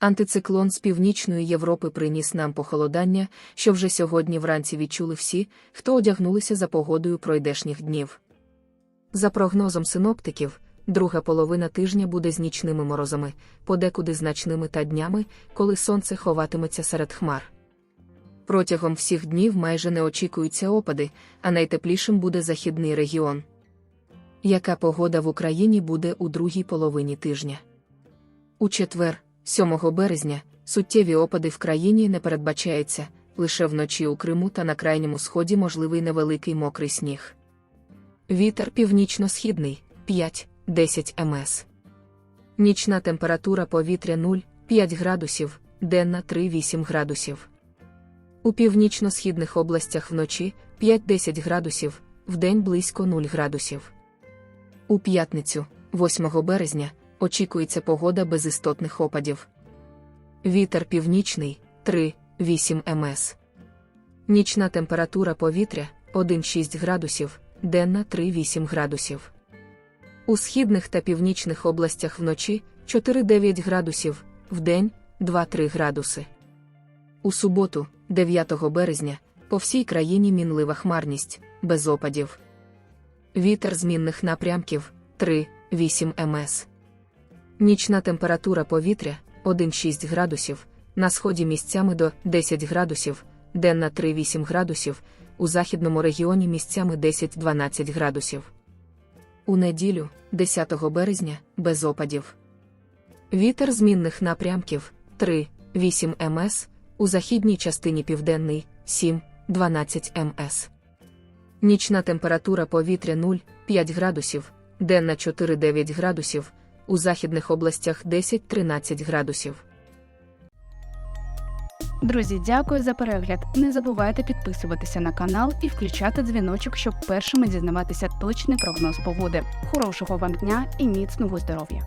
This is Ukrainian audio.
Антициклон з північної Європи приніс нам похолодання, що вже сьогодні вранці відчули всі, хто одягнулися за погодою пройдешніх днів. За прогнозом синоптиків, друга половина тижня буде з нічними морозами, подекуди значними та днями, коли сонце ховатиметься серед хмар. Протягом всіх днів майже не очікуються опади, а найтеплішим буде західний регіон. Яка погода в Україні буде у другій половині тижня? У четвер, 7 березня, суттєві опади в країні не передбачається, лише вночі у Криму та на крайньому сході можливий невеликий мокрий сніг. Вітер північно-східний 5-10 МС. Нічна температура повітря 0,5 градусів, денна 3-8 градусів. У північно-східних областях вночі 5-10 градусів, вдень близько 0 градусів. У п'ятницю, 8 березня, очікується погода без істотних опадів. Вітер північний 3-8 МС. Нічна температура повітря 1-6 градусів, денна 3-8 градусів. У східних та північних областях вночі 4-9 градусів, вдень 2-3 градуси. У суботу, 9 березня, по всій країні мінлива хмарність, без опадів. Вітер змінних напрямків 3-8 МС. Нічна температура повітря 1-6 градусів, на сході місцями до 10 градусів, денна 3-8 градусів, у західному регіоні місцями 10-12 градусів. У неділю, 10 березня, без опадів. Вітер змінних напрямків 3-8 МС, у західній частині південний 7-12 МС. Нічна температура повітря 0,5 градусів, денна 4-9 градусів, у західних областях 10-13 градусів. Друзі, дякую за перегляд. Не забувайте підписуватися на канал і включати дзвіночок, щоб першими дізнаватися точний прогноз погоди. Хорошого вам дня і міцного здоров'я!